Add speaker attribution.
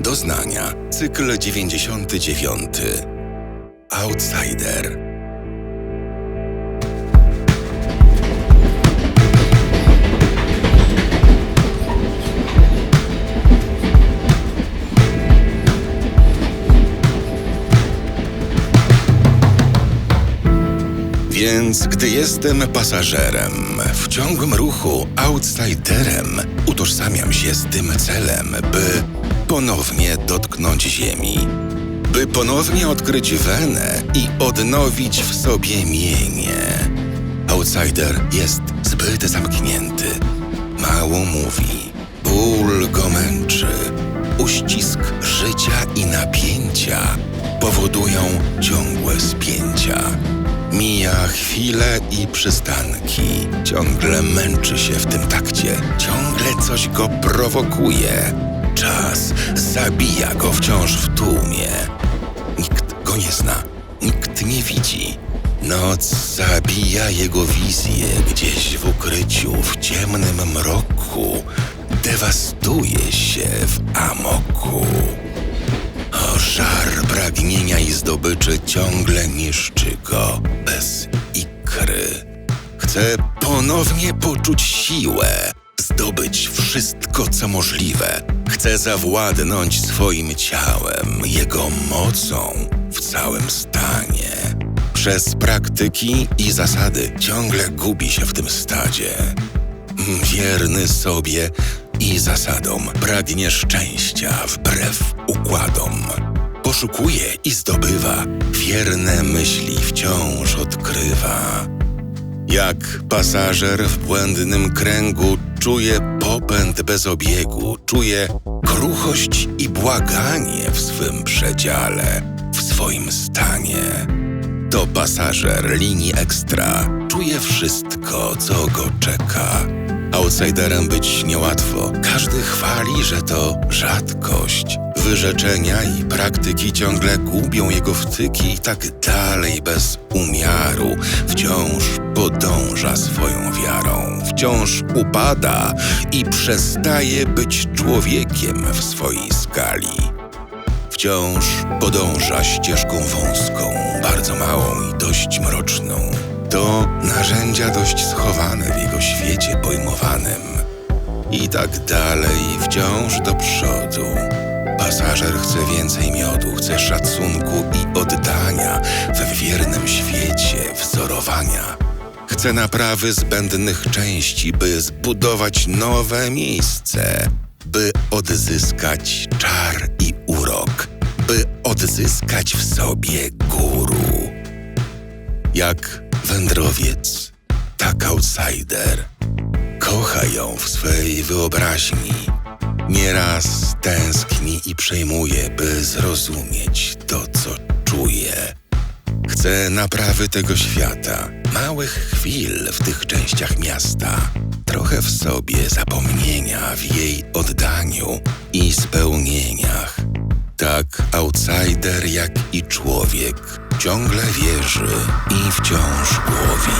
Speaker 1: Doznania, cykl 99. Outsider. Więc gdy jestem pasażerem, w ciągłym ruchu outsiderem, utożsamiam się z tym celem, by ponownie dotknąć ziemi, by ponownie odkryć wenę i odnowić w sobie mienie. Outsider jest zbyt zamknięty, mało mówi, ból go męczy, uścisk życia i napięcia powodują ciągłe spięcia. Mija chwile i przystanki. Ciągle męczy się w tym takcie. Ciągle coś go prowokuje. Czas zabija go wciąż w tłumie. Nikt go nie zna, nikt nie widzi. Noc zabija jego wizję gdzieś w ukryciu, w ciemnym mroku. Dewastuje się w amoku. O żar pragnienia i zdobyczy ciągle niszczy go bez ikry. Chce ponownie poczuć siłę, zdobyć wszystko, co możliwe. Chce zawładnąć swoim ciałem, jego mocą w całym stanie. Przez praktyki i zasady ciągle gubi się w tym stadzie. Wierny sobie i zasadom, pragnie szczęścia wbrew układom. Poszukuje i zdobywa, wierne myśli wciąż odkrywa. Jak pasażer w błędnym kręgu czuje popęd bez obiegu, czuje kruchość i błaganie w swym przedziale, w swoim stanie. To pasażer linii ekstra czuje wszystko, co go czeka. Outsiderem być niełatwo. Każdy chwali, że to rzadkość. Wyrzeczenia i praktyki ciągle gubią jego wtyki i tak dalej bez umiaru. Wciąż podąża swoją wiarą, wciąż upada i przestaje być człowiekiem w swojej skali. Wciąż podąża ścieżką wąską, bardzo małą i dość mroczną. To narzędzia dość schowane w jego świecie pojmowanym. I tak dalej, wciąż do przodu. Pasażer chce więcej miodu, chce szacunku i oddania we wiernym świecie wzorowania. Chce naprawy zbędnych części, by zbudować nowe miejsce, by odzyskać czar i urok, by odzyskać w sobie guru. Jak wędrowiec, tak outsider. Kocha ją w swej wyobraźni. Nieraz tęskni i przejmuje, by zrozumieć to, co czuje. Chce naprawy tego świata, małych chwil w tych częściach miasta, trochę w sobie zapomnienia w jej oddaniu i spełnieniach. Tak outsider jak i człowiek ciągle wierzy i wciąż łowi.